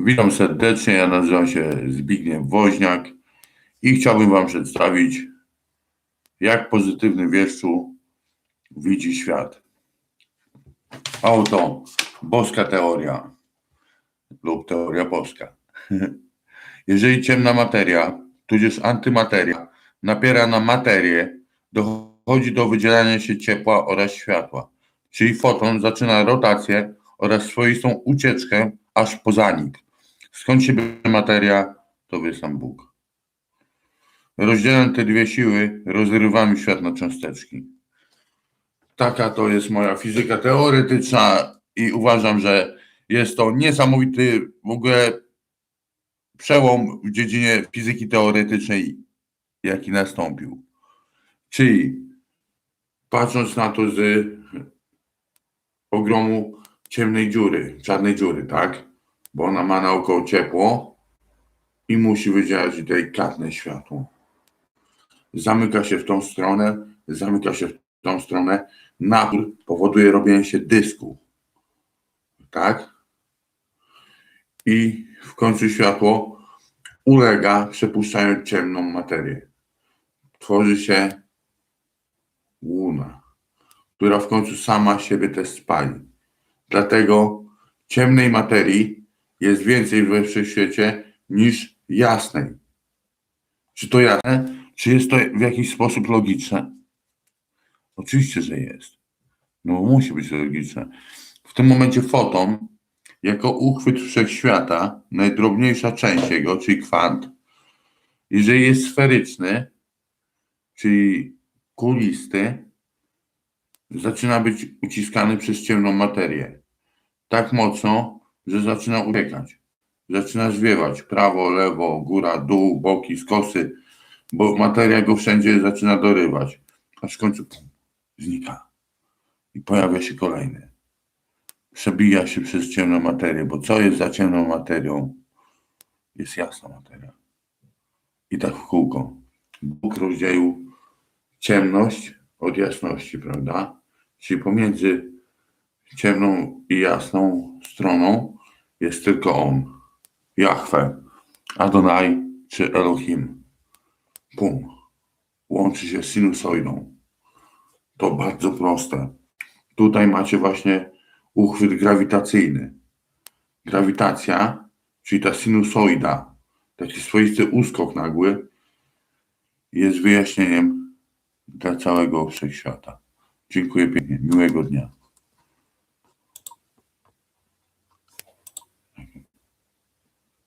Witam serdecznie, ja nazywam się Zbigniew Woźniak i chciałbym Wam przedstawić, jak pozytywny wieszczu widzi świat. A oto boska teoria lub teoria boska. Jeżeli ciemna materia, tudzież antymateria, napiera na materię, dochodzi do wydzielania się ciepła oraz światła, czyli foton zaczyna rotację oraz swoistą ucieczkę aż po zanik. Skąd się bierze materia, to wie sam Bóg. Rozdzielam te dwie siły, rozrywamy świat na cząsteczki. Taka to jest moja fizyka teoretyczna i uważam, że jest to niesamowity w ogóle przełom w dziedzinie fizyki teoretycznej, jaki nastąpił. Czyli patrząc na to z ogromu ciemnej dziury, czarnej dziury, tak? Bo ona ma naokoło ciepło i musi wydzielać delikatne światło. Zamyka się w tą stronę, zamyka się w tą stronę. Napór powoduje robienie się dysku. Tak? I w końcu światło ulega, przepuszczając ciemną materię. Tworzy się łuna, która w końcu sama siebie też spali. Dlatego ciemnej materii jest więcej we wszechświecie niż jasnej. Czy to jasne? Czy jest to w jakiś sposób logiczne? Oczywiście, że jest. No musi być logiczne. W tym momencie foton, jako uchwyt wszechświata, najdrobniejsza część jego, czyli kwant, jeżeli jest sferyczny, czyli kulisty, zaczyna być uciskany przez ciemną materię. Tak mocno, że zaczyna uciekać. Zaczyna zwiewać prawo, lewo, góra, dół, boki, skosy, bo materia go wszędzie zaczyna dorywać. Aż w końcu pum, znika. I pojawia się kolejny. Przebija się przez ciemną materię, bo co jest za ciemną materią? Jest jasna materia. I tak w kółko. Bóg rozdzielił ciemność od jasności, prawda? Czyli pomiędzy ciemną i jasną stroną jest tylko On. Jahwe, Adonai czy Elohim. Pum. Łączy się z sinusoidą. To bardzo proste. Tutaj macie właśnie uchwyt grawitacyjny. Grawitacja, czyli ta sinusoida, taki swoisty uskok nagły, jest wyjaśnieniem dla całego wszechświata. Dziękuję pięknie. Miłego dnia.